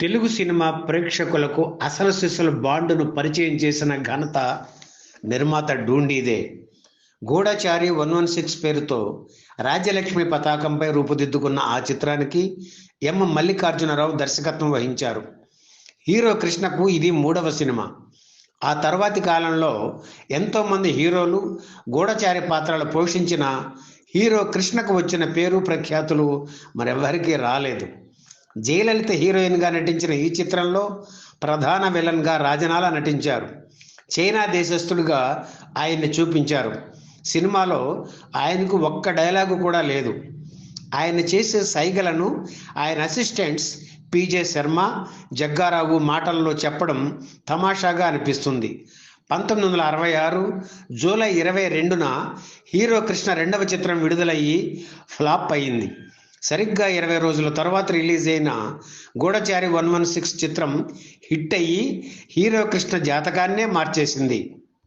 Telugu cinema ప్రేక్షకులకు అసలు సిసలు బాండును పరిచయం చేసిన ఘనత నిర్మాత డూండీదే. గూఢచారి వన్ వన్ సిక్స్ పేరుతో రాజ్యలక్ష్మి పతాకంపై రూపుదిద్దుకున్న ఆ చిత్రానికి ఎం మల్లికార్జునరావు దర్శకత్వం వహించారు. హీరో కృష్ణకు ఇది మూడవ సినిమా. ఆ తర్వాతి కాలంలో ఎంతోమంది హీరోలు గూఢచారి పాత్రలు పోషించిన హీరో కృష్ణకు వచ్చిన పేరు ప్రఖ్యాతులు మరెవ్వరికీ రాలేదు. జయలలిత హీరోయిన్గా నటించిన ఈ చిత్రంలో ప్రధాన విలన్గా రాజనాల నటించారు. చైనా దేశస్థుడిగా ఆయన్ని చూపించారు. సినిమాలో ఆయనకు ఒక్క డైలాగు కూడా లేదు. ఆయన చేసే సైగలను ఆయన అసిస్టెంట్స్ పీజే శర్మ జగ్గారావు మాటల్లో చెప్పడం తమాషాగా అనిపిస్తుంది. పంతొమ్మిది వందల అరవై ఆరు జూలై ఇరవై రెండున హీరో కృష్ణ రెండవ చిత్రం విడుదలయ్యి ఫ్లాప్ అయింది సరిగ్గా ఇరవై రోజుల తర్వాత రిలీజ్ అయిన గూఢచారి వన్ వన్ సిక్స్ చిత్రం హిట్ అయ్యి హీరో కృష్ణ జాతకాన్నే మార్చేసింది.